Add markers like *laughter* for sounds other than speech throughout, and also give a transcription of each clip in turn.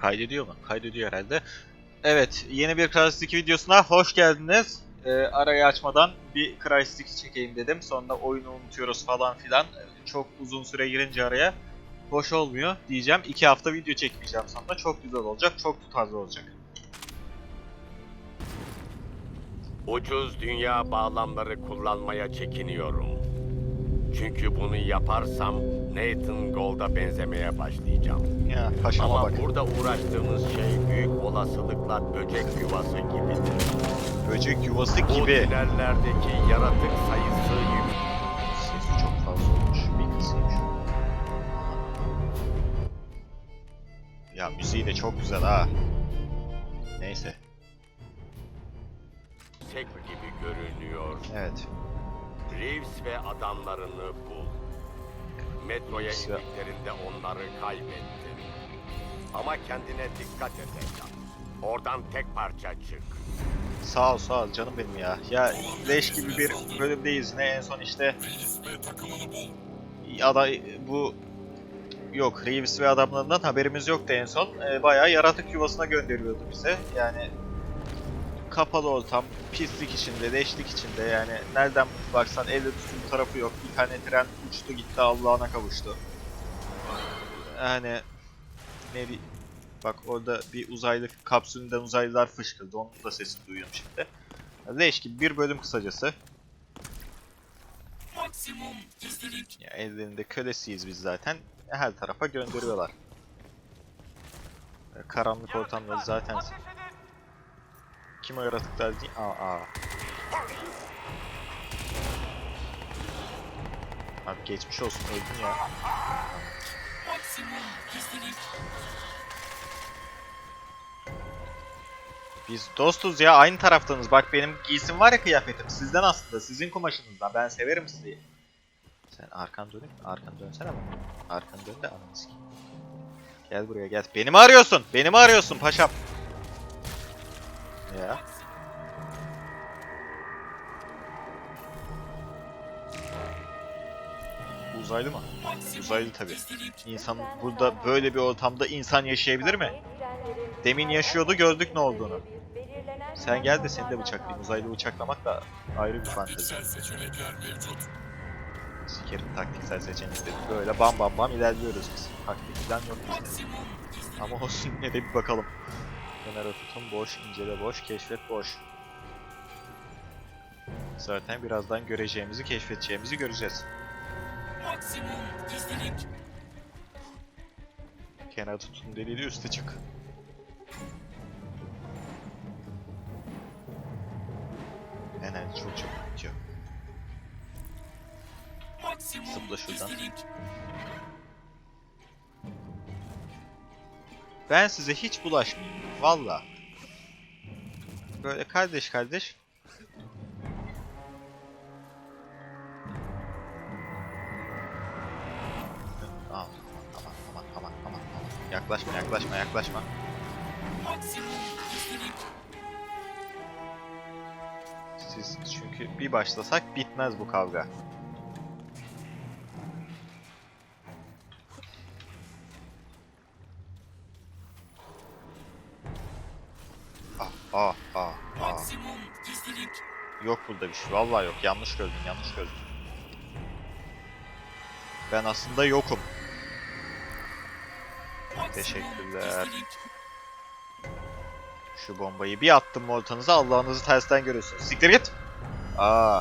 Kaydediyor mu? Kaydediyor herhalde. Evet, yeni bir Crysis 2 videosuna hoş geldiniz. Ee, arayı açmadan bir Crysis 2 çekeyim dedim. Sonra oyunu unutuyoruz falan filan. Çok uzun süre girince araya boş olmuyor diyeceğim. 2 hafta video çekmeyeceğim sonra. Çok güzel olacak, çok tutarlı olacak. Ucuz dünya bağlamları kullanmaya çekiniyorum. Çünkü bunu yaparsam Nathan Gold'a benzemeye başlayacağım. Ya paşama Ama bak. burada uğraştığımız şey büyük olasılıkla böcek yuvası gibidir. Böcek yuvası Bu gibi. tünellerdeki yaratık sayısı yük. Sesi çok fazla olmuş. Bir kısayım şu. Ya müziği de çok güzel ha. Neyse. yüksek gibi görünüyor. Evet. Reeves ve adamlarını bul. Metroya Reeves indiklerinde onları kaybettin. Ama kendine dikkat et evlat. Oradan tek parça çık. Sağ ol sağ ol canım benim ya. Ya leş gibi bir bölümdeyiz. Ne en son işte aday bu yok Reeves ve adamlarından haberimiz yoktu en son. Ee, bayağı yaratık yuvasına gönderiyordu bize. Yani kapalı ortam, pislik içinde, leşlik içinde yani nereden baksan elde tutun tarafı yok. Bir tane tren uçtu gitti Allah'ına kavuştu. Yani ne bir Bak orada bir uzaylı kapsülünden uzaylılar fışkırdı. Onun da sesini duyuyorum şimdi. Leş gibi bir bölüm kısacası. Ya ellerinde kölesiyiz biz zaten. Her tarafa gönderiyorlar. Karanlık ortamları zaten... Kim o yaratıklar değil? Aa, aa. Abi geçmiş olsun öldün ya. Biz dostuz ya aynı taraftanız. Bak benim giysim var ya kıyafetim. Sizden aslında. Sizin kumaşınızdan. Ben severim sizi. Sen arkan dönüp arkan dönsene bak. Arkan dön de ananı. Gel buraya gel. Beni mi arıyorsun? Beni mi arıyorsun paşam? Ya. Uzaylı mı? Uzaylı tabi. İnsan burada böyle bir ortamda insan yaşayabilir mi? Demin yaşıyordu gördük ne olduğunu. Sen gel de seni de bıçaklayayım. Uzaylı bıçaklamak da ayrı bir fantezi. Sikerim taktiksel seçenekleri. Böyle bam bam bam ilerliyoruz biz. Taktik falan yok bizde. Ama olsun yine de bir bakalım. Kenara tutun boş, incele boş, keşfet boş. Zaten birazdan göreceğimizi, keşfedeceğimizi göreceğiz. Kenara tutun deliğiyle üste çık. Enerji çok çok bitiyor. Zıpla şuradan. Ben size hiç bulaşmayayım. Valla. Böyle kardeş kardeş. Aman aman aman aman aman. Yaklaşma yaklaşma yaklaşma. Siz çünkü bir başlasak bitmez bu kavga. Burada bir şey. Vallahi yok. Yanlış gördün, yanlış gördün. Ben aslında yokum. Teşekkürler. Şu bombayı bir attım mı ortanıza Allah'ınızı tersten görüyorsunuz. Siktir git. Aa.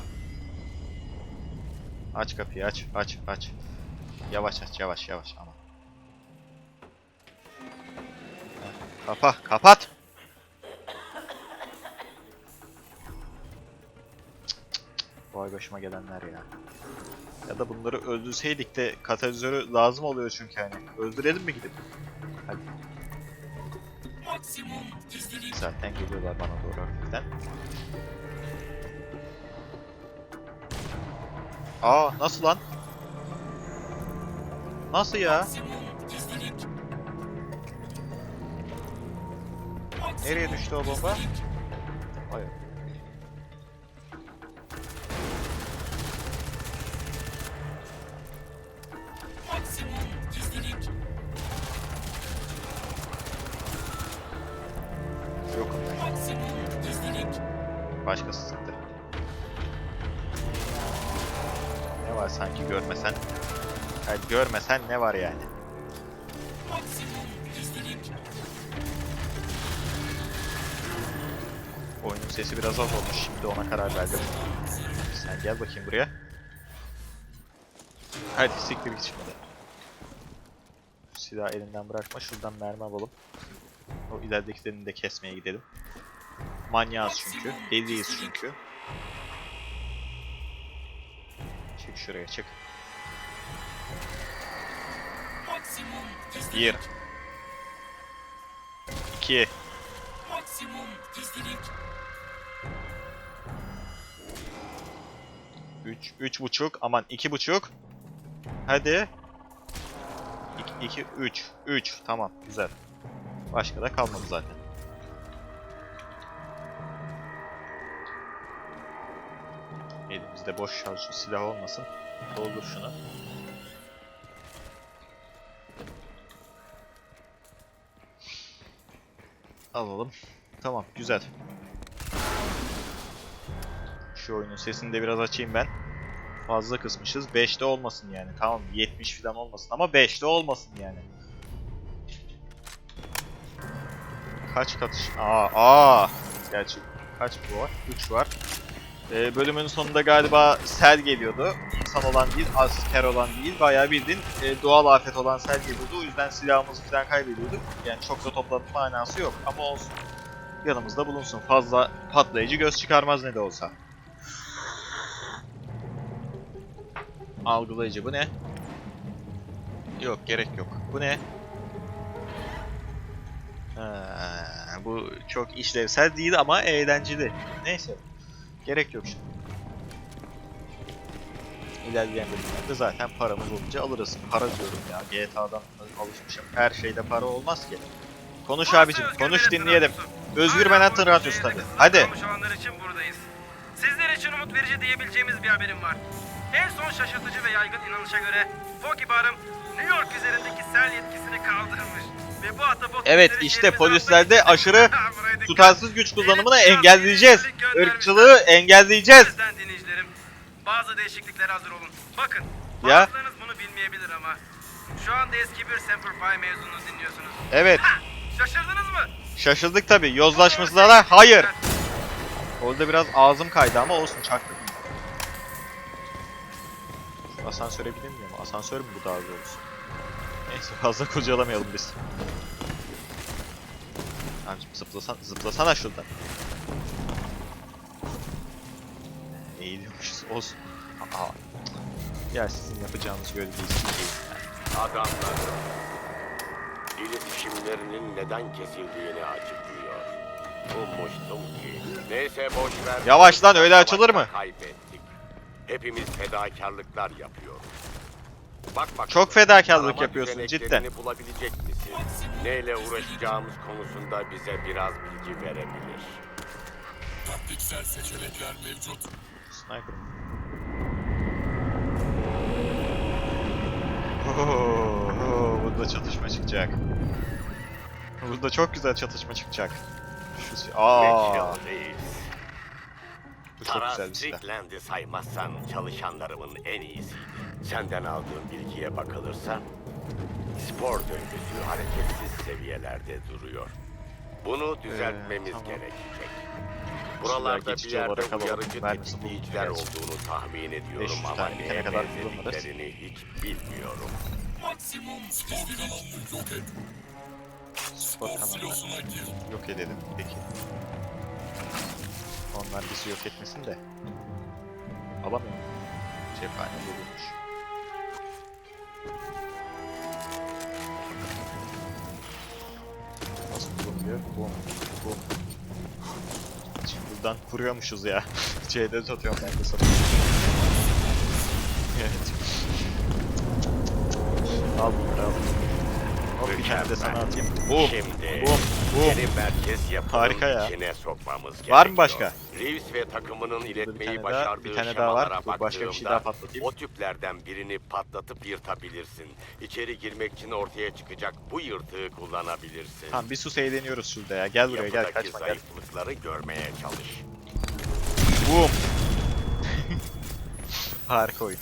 Aç kapıyı aç aç aç. Yavaş aç yavaş yavaş ama. Kapa kapat. Vay başıma gelenler ya. Ya da bunları öldürseydik de katalizörü lazım oluyor çünkü hani. Öldürelim mi gidip? Hadi. Zaten geliyorlar bana doğru hafiften. Aa nasıl lan? Nasıl ya? Nereye düştü o bomba? Hayır. Var sanki görmesen? Hayır, görmesen ne var yani? Oyunun sesi biraz az olmuş. Şimdi ona karar verdim. Sen gel bakayım buraya. Hadi siktir git şimdi. Silahı elinden bırakma. Şuradan mermi alalım. O ileridekilerini de kesmeye gidelim. Manyağız çünkü. Deliyiz çünkü. Çık şuraya çık. Bir. İki. Üç, üç buçuk. Aman iki buçuk. Hadi. İki, iki, üç. Üç. Tamam. Güzel. Başka da kalmadı zaten. Elimizde boş şarjlı silah olmasın. Doldur şunu. Alalım. Tamam, güzel. Şu oyunun sesini de biraz açayım ben. Fazla kısmışız. 5'te olmasın yani. Tamam 70 falan olmasın ama 5'te olmasın yani. Kaç katış? Aa, aa. Gerçi kaç bu var? 3 var. Ee, bölümün sonunda galiba sel geliyordu. İnsan olan değil, asker olan değil. Bayağı bildiğin e, doğal afet olan sel geliyordu. O yüzden silahımızı falan kaybediyorduk. Yani çok da toplama manası yok ama olsun. Yanımızda bulunsun. Fazla patlayıcı göz çıkarmaz ne de olsa. Algılayıcı bu ne? Yok gerek yok. Bu ne? Ha, bu çok işlevsel değil ama eğlenceli. Neyse. Gerek yok şimdi. İlerleyen bölümlerde zaten paramız olunca alırız. Para diyorum ya. GTA'dan alışmışım. Her şeyde para olmaz ki. Konuş abicim. Konuş dinleyelim. Özgür Manhattan Radyosu tabi. Hadi. Olanlar için buradayız. Sizler için umut verici diyebileceğimiz bir haberim var. En son şaşırtıcı ve yaygın inanışa göre Foki Barım New York üzerindeki sel yetkisini kaldırmış. Ve bu ahtapot Evet, işte polislerde aşırı. *laughs* Tutarsız güç kullanımını engelleyeceğiz. Irkçılığı engelleyeceğiz. bazı değişikliklere hazır olun. Bakın Ya. bazılarınız bunu bilmeyebilir ama şu anda eski bir Semper Fi mezununu dinliyorsunuz. Evet. Ha, şaşırdınız mı? Şaşırdık tabi. Yozlaşmışlara hayır. Orada biraz ağzım kaydı ama olsun çaktım. Şu asansöre binilmiyor mu? Asansör mü bu daha doğrusu? Neyse fazla kurcalamayalım biz. Abicim zıplasan, zıplasana şuradan. Eğiliyormuşuz olsun. Aa. Ya sizin yapacağınız görevi isteyeceğim. Adamlar iletişimlerinin neden kesildiğini açıklıyor. Ummuştum ki. Neyse boş ver. Yavaş lan, öyle açılır mı? Kaybettik. Hepimiz fedakarlıklar yapıyoruz. Bak bak. Çok fedakarlık yapıyorsun, düzeneklerini bulabilecek misin? Neyle uğraşacağımız konusunda bize biraz bilgi verebilir. Taktiksel seçenekler mevcut. Sniper. Oo, burada çatışma çıkacak. Burada çok güzel çatışma çıkacak. Şu si- Aa, bu çok güzel bir silah. Strickland'i saymazsan çalışanlarımın en iyisiydi. Senden aldığım bilgiye bakılırsa spor döngüsü hareketsiz seviyelerde duruyor. Bunu düzeltmemiz Ee, tamam. gerekecek. Buralarda bir yerde uyarıcı tetikleyiciler olduğunu tahmin ediyorum 500 ama neye benzediklerini hiç bilmiyorum. Maksimum spor kanalını yok et. Spor silosuna gir. Yok edelim peki. Onlar bizi yok etmesin de. Alamıyorum. Cephane bulunmuş. Nasıl bulunuyor? Bum. Bum. Şimdi buradan kuruyormuşuz ya. *laughs* C'de satıyorum ben de satıyorum. evet. Al bunları al. Hop bir tane de sana atayım. Bum. Şimdi Bum. Bum. yeni merkez yapının Harika ya. içine sokmamız gerekiyor. Var mı başka? Reeves ve takımının iletmeyi tane daha, başardığı bir tane daha var. şemalara Dur, başka bir şey baktığımda daha patlatayım. O tüplerden birini patlatıp yırtabilirsin. İçeri girmek için ortaya çıkacak bu yırtığı kullanabilirsin. Tamam bir sus eğleniyoruz şurada ya. Gel buraya gel Yapıdaki kaçma gel. zayıflıkları görmeye çalış. Boom. *laughs* Harika oyun.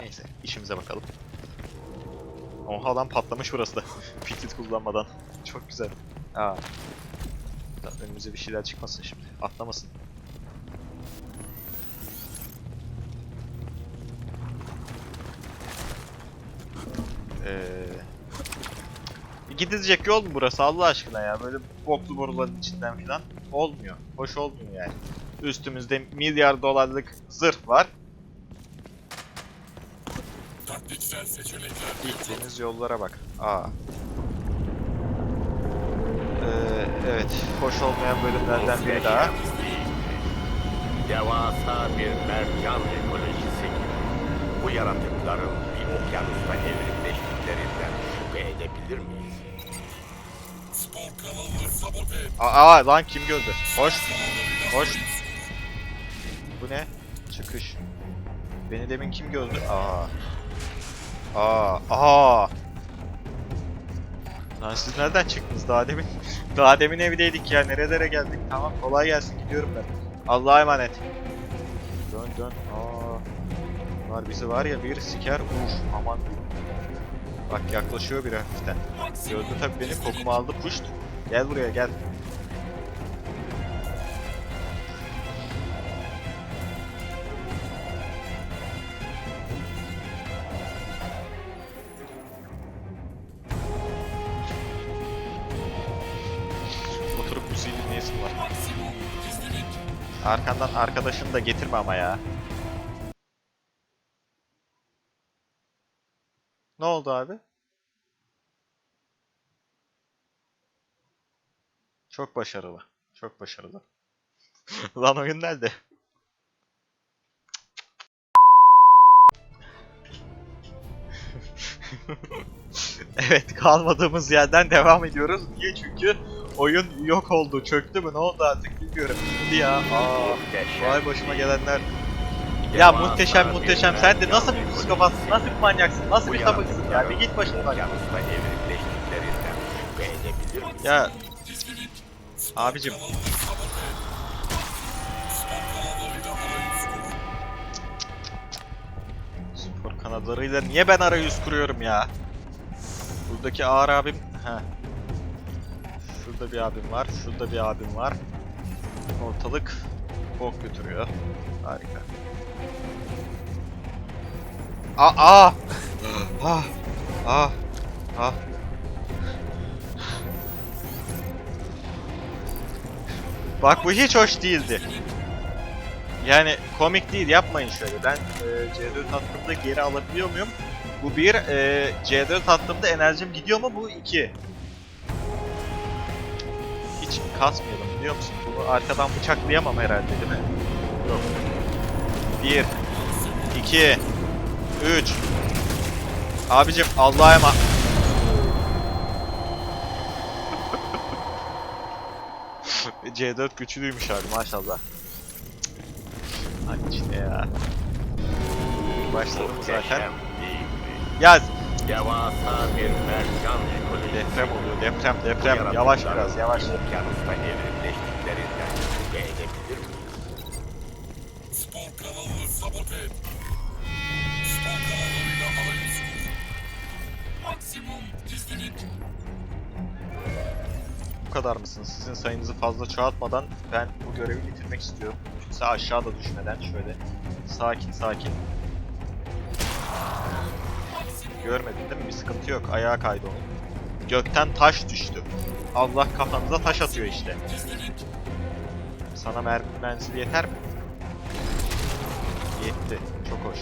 Neyse işimize bakalım. Oha lan patlamış burası da. *laughs* Pitit kullanmadan. Çok güzel. Aa. Lan önümüze bir şeyler çıkmasın şimdi. Atlamasın. Ee, gidecek yol mu burası Allah aşkına ya? Böyle boklu boruların içinden falan olmuyor. Hoş olmuyor yani. Üstümüzde milyar dolarlık zırh var. Taktiksel seçenekler. Gittiğimiz yollara bak. Aa. Ee, evet, hoş olmayan bölümlerden biri daha. Devasa bir mercan ekolojisi gibi. Bu yaratıkların bir okyanusta evrimleştiklerinden şüphe edebilir miyiz? Aa, aa, lan kim gördü? Hoş. Hoş. Bu ne? Çıkış. Beni demin kim gördü? Aa. Aa, aa. Lan siz nereden çıktınız daha demin? *laughs* daha demin evdeydik ya. Nerelere geldik? Tamam kolay gelsin gidiyorum ben. Allah'a emanet. Dön dön. Aa. Bunlar bizi var ya bir siker uf aman. Bak yaklaşıyor bir hafiften. Gördü tabii beni kokumu aldı puşt. Gel buraya gel. Arkandan arkadaşını da getirme ama ya. Ne oldu abi? Çok başarılı. Çok başarılı. *laughs* Lan oyun nerede? *laughs* evet kalmadığımız yerden devam ediyoruz. Niye? Çünkü oyun yok oldu. Çöktü mü? Ne oldu artık bilmiyorum. Gitti ya. Aa, vay başıma gelenler. Ya muhteşem muhteşem. Sen de nasıl bir psikopatsın? Nasıl bir manyaksın? Nasıl bir sapıksın ya? Bir git başımdan. Ya Gizlilik. abicim. Spor kanatlarıyla niye ben arayüz kuruyorum ya? Buradaki ağır abim... Heh. Şurada bir abim var. Şurada bir abim var. Ortalık bok götürüyor. Harika. Aa! Aa! *laughs* Ah! Ah! Ah! Bak bu hiç hoş değildi. Yani komik değil yapmayın şöyle. Ben e, C4 attığımda geri alabiliyor muyum? Bu bir. E, C4 attığımda enerjim gidiyor mu? Bu iki. Kasmayalım biliyor musun? Bunu arkadan bıçaklayamam herhalde değil mi? Yok. Bir. iki, Üç. Abicim Allah'a emanet. *laughs* C4 güçlüymüş abi maşallah. Hadi işte ya. Başladım zaten. Muhteşem değil mi? Ya Devasa bir mercan deprem oluyor deprem Bu deprem. Yavaş biraz yavaş. Okyanusta evrimleştiklerinden şüphe edebilir miyiz? Spor kanalını sabote et. Spor kanallarıyla arayüz kur. Maksimum gizlilik. Bu kadar mısınız? Sizin sayınızı fazla çoğaltmadan ben bu görevi bitirmek istiyorum. Kimse aşağıda düşmeden şöyle sakin sakin. Görmedin değil mi? Bir sıkıntı yok. Ayağa kaydı onun. Gökten taş düştü. Allah kafanıza taş atıyor işte. Sana mermi yeter mi? Yetti. Çok hoş.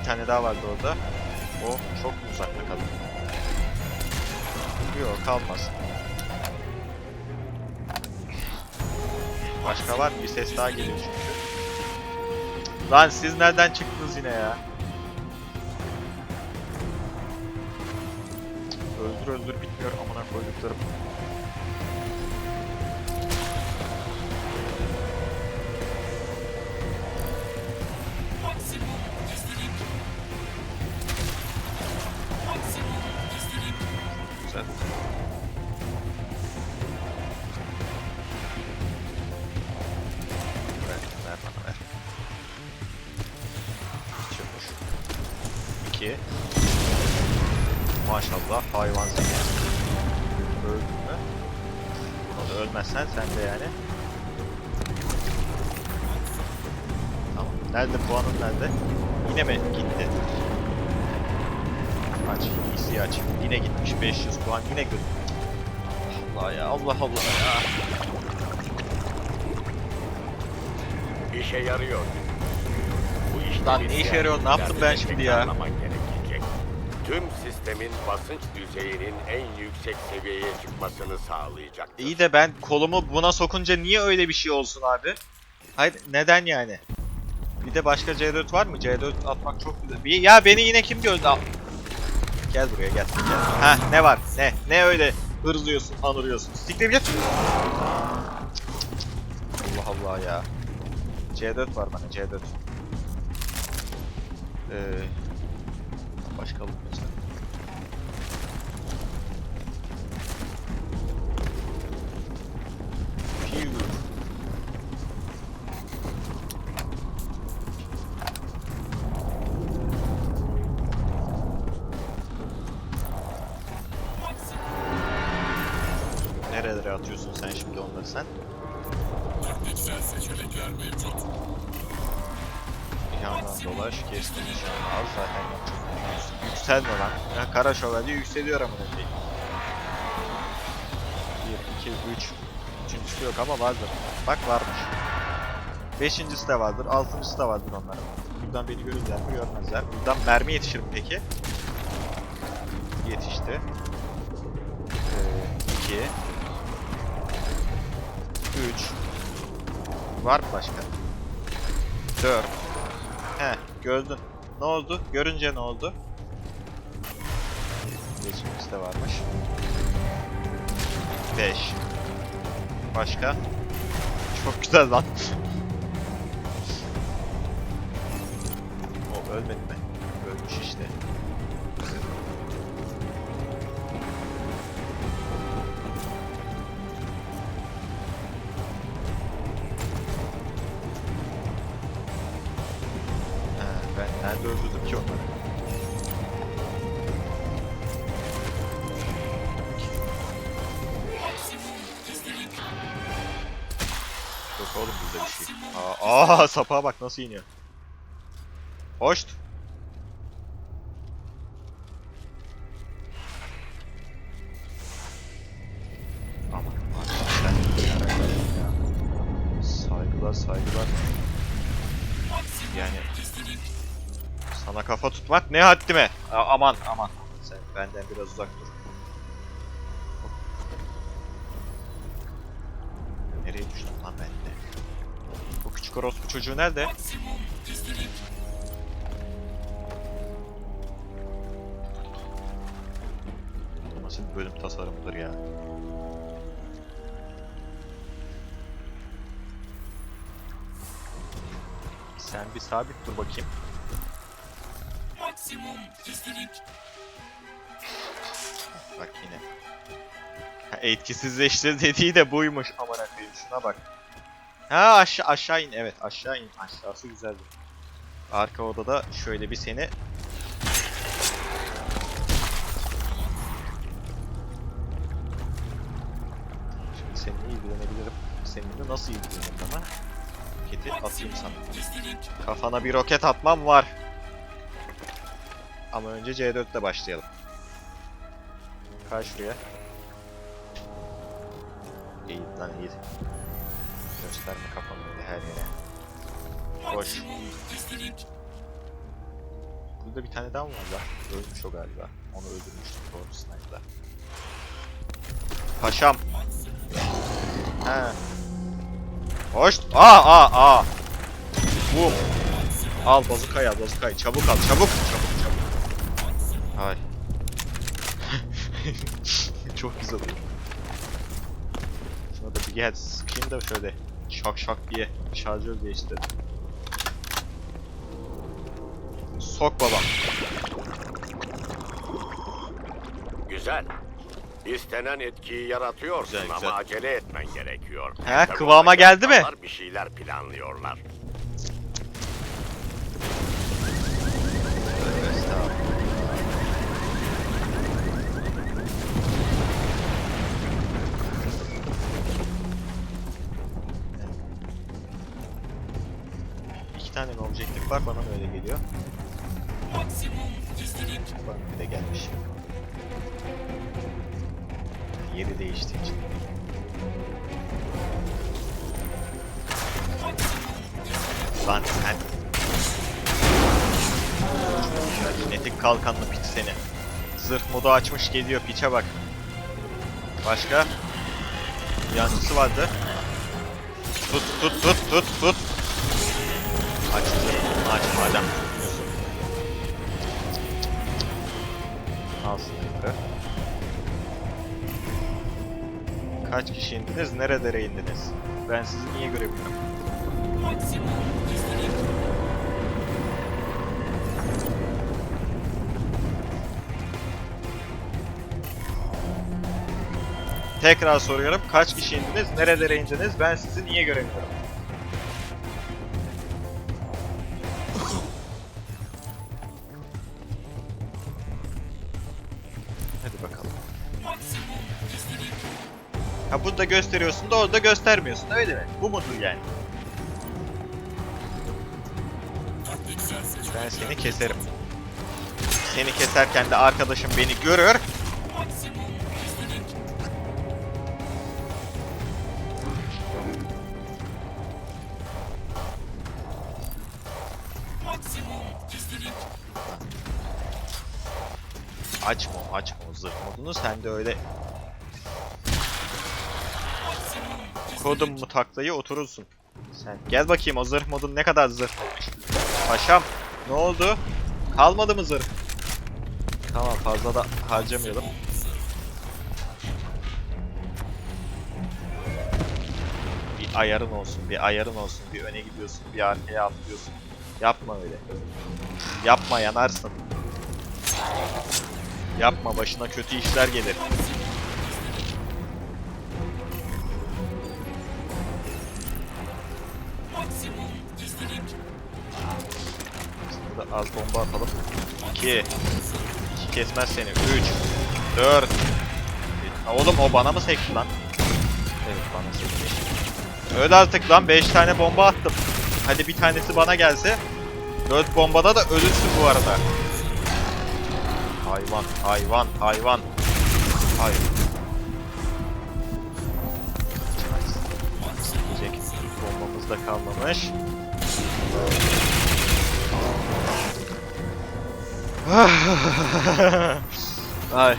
Bir tane daha vardı orada. O çok uzakta kaldı? Yok kalmaz. Başka var mı? Bir ses daha geliyor çünkü. Lan siz nereden çıktınız yine ya? Öldür öldür bitmiyor amına koyduklarım. Maksimum Maşallah hayvan zeki. Öldün mü? Buna da ölmezsen sen de yani. Tamam. Nerede puanın nerede? Yine mi gitti? Aç. iyisi aç. Yine gitmiş 500 puan yine götür. Allah ya Allah Allah ya. İşe yarıyor. Bu işte Lan ne işe yarıyor? Ne yaptım ben şimdi ya? Tüm sistemin basınç düzeyinin en yüksek seviyeye çıkmasını sağlayacak. İyi de ben kolumu buna sokunca niye öyle bir şey olsun abi? Hayır neden yani? Bir de başka C4 var mı? C4 atmak çok güzel. Bir, ya beni yine kim gördü? Gel buraya gel. gel. Ha ne var? Ne? Ne öyle hırzlıyorsun, anırıyorsun? Git. Allah Allah ya. C4 var bana C4. Ee, başka alıp mesela. Nerelere atıyorsun sen şimdi onları sen? Taktiksel seçenekler mevcut. Bir yandan dolaş, keskin nişanı al zaten yapacak yok. Yükselme lan. Ya kara şövalye yükseliyor ama ne değil. 1, 2, 3. Üçüncüsü yok ama vardır. Bak varmış. Beşincisi de vardır, altıncısı da vardır onların. Buradan beni görürler mi görmezler. Buradan mermi yetişir mi peki? Yetişti. Ee, 2 3 Var mı başka? 4 He gördün. Ne oldu? Görünce ne oldu? Geçimimiz de varmış. 5 Başka? Çok güzel lan. *laughs* o ölmedi mi? Aa, aa sapa bak nasıl iniyor. Hoşt. Aman arkadaşlar. Saygılar saygılar. Yani sana kafa tutmak ne haddime. A- aman aman. Sen benden biraz uzak dur. Nereye düştüm lan ben de? Küçük orospu çocuğu nerede? Nasıl bir bölüm tasarımıdır ya? Sen bir sabit dur bakayım. Maksimum. Bak yine. Ha, etkisizleştir dediği de buymuş amına koyayım şuna bak. Ha aşağı aşağı in evet aşağı in aşağısı güzeldi. Arka odada şöyle bir seni Şimdi seninle ilgilenebilirim. Seninle nasıl ilgilenirim ama roketi atayım sana. Kafana bir roket atmam var. Ama önce C4 ile başlayalım. Kay şuraya. İyi lan iyi. Gösterme kafanı öyle her yere. Dizilim. Burada bir tane daha mı var lan? Ölmüş o galiba. Onu öldürmüştüm doğru sniper'da. Paşam. He. Hoş. Aa aa aa. Bu. Al bazukayı al bazukayı. Çabuk al çabuk. Çabuk çabuk. Ay. *laughs* Çok güzel oldu. Şuna da bir gel sıkayım da şöyle şak şak diye şarjör değiştirdim. Sok baba. Güzel. İstenen etkiyi yaratıyorsun Güzel, ama güzel. acele etmen gerekiyor. He, kıvama geldi mi? Bir şeyler planlıyorlar. Var bana mı öyle geliyor? Maksimum gizlilik. Bak bir de gelmiş. Yeri değiştiği için. Lan sen... Kinetik kalkanlı piç seni. Zırh modu açmış geliyor piçe bak. Başka? Yancısı vardı. Tut tut tut tut tut. Aç zırhını aç madem. Al sniper. Kaç kişi indiniz? Nerelere indiniz? Ben sizi niye gizlilik. Tekrar soruyorum. Kaç kişi indiniz? Nerelere indiniz? Ben sizi niye göremiyorum? Burada gösteriyorsun da orada göstermiyorsun öyle mi? Bu mudur yani? Ben seni keserim. Seni keserken de arkadaşım beni görür. Açma açma zırh modunu. Sen de öyle kodum mu taklayı oturursun. Sen gel bakayım o zırh modun ne kadar zırh olmuş. Paşam ne oldu? Kalmadı mı zırh? Tamam fazla da harcamayalım. Bir ayarın olsun, bir ayarın olsun. Bir öne gidiyorsun, bir arkaya atlıyorsun. Yapma öyle. Yapma yanarsın. Yapma başına kötü işler gelir. Az bomba atalım. 2 2 kesmez seni. 3 4 Oğlum o bana mı sekti lan? Evet bana sekmiş. Öyle artık lan 5 tane bomba attım. Hadi bir tanesi bana gelse. 4 bombada da ölürsün bu arada. Hayvan, hayvan, hayvan. Hayır. Jack bombamız da kalmamış. *laughs* Ay.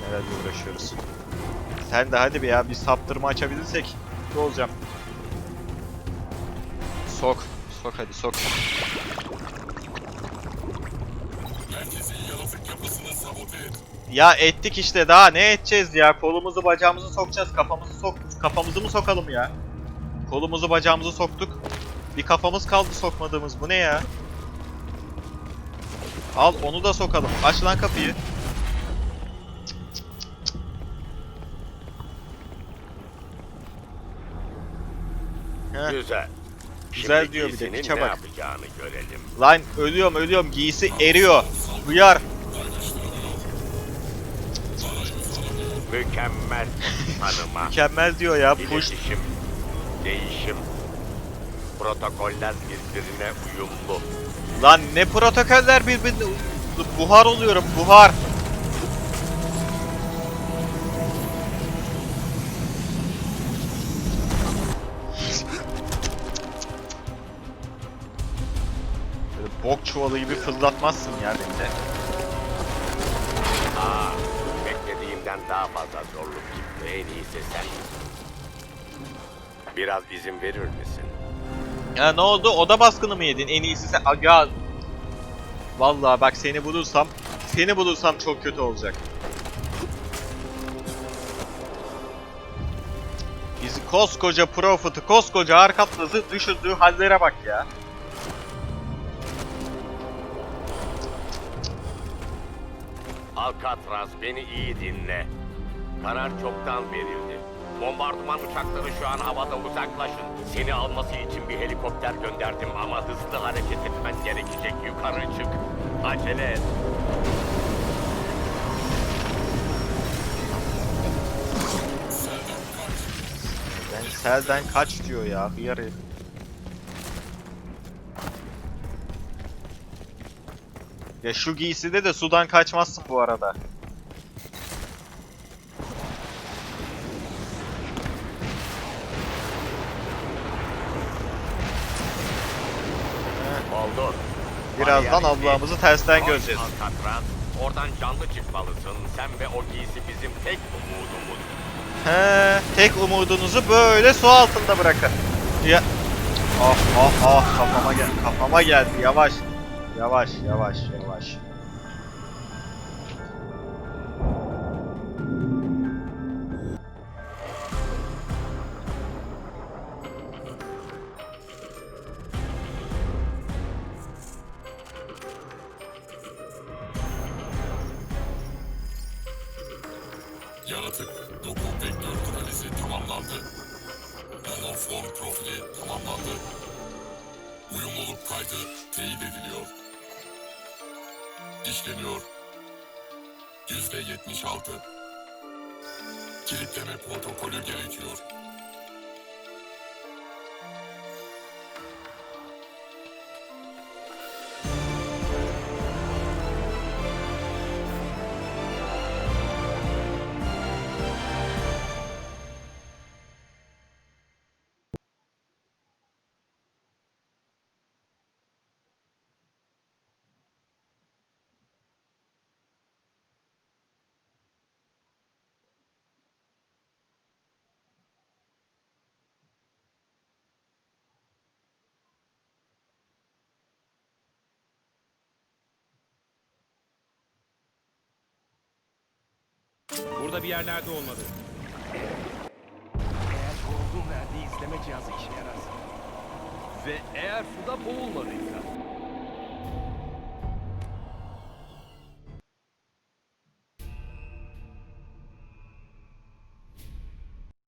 Nelerle uğraşıyoruz. Sen de hadi bir ya bir saptırma açabilirsek mutlu olacağım. Sok. Sok hadi sok. Ya ettik işte daha ne edeceğiz ya? Kolumuzu bacağımızı sokacağız. Kafamızı sok kafamızı mı sokalım ya? Kolumuzu bacağımızı soktuk. Bir kafamız kaldı sokmadığımız. Bu ne ya? Al onu da sokalım. Aç lan kapıyı. Heh. Güzel. Güzel Şimdi diyor bir de, giysinin piçe ne bak. yapacağını görelim. Lan ölüyorum ölüyorum. Giysi eriyor. Duyar. Mükemmel *laughs* tanıma. Mükemmel diyor ya. Push. İletişim, değişim, protokoller birbirine uyumlu. Lan ne protokoller birbirine... Buhar oluyorum buhar. Böyle bok çuvalı gibi fırlatmazsın ya beni de. Aa, beklediğimden daha fazla zorluk çıktı. En iyisi sen. Biraz izin verir misin? Ya ne oldu? Oda baskını mı yedin? En iyisi sen... Aga... Vallahi bak seni bulursam... Seni bulursam çok kötü olacak. Bizi koskoca Profit'ı, koskoca Arkatlas'ı düşürdüğü hallere bak ya. Alcatraz beni iyi dinle. Karar çoktan verildi. Bombardıman uçakları şu an havada uzaklaşın. Seni alması için bir helikopter gönderdim ama hızlı hareket etmen gerekecek. Yukarı çık. Acele et. Ben Selden kaç diyor ya. Hıyar herif. Ya şu giyside de sudan kaçmazsın bu arada. Oldu. Birazdan ablamızı tersten göreceğiz. Oradan canlı çıkmalısın. Sen ve o giysi bizim tek umudumuz. He, tek umudunuzu böyle su altında bırakın. Ya. Ah ah ah kafama gel kafama geldi. Yavaş. Yavaş yavaş yavaş. Burada bir yerlerde olmalı. Eğer yorgun verdiği izleme cihazı işe yararsa ve eğer suda boğulmadıysa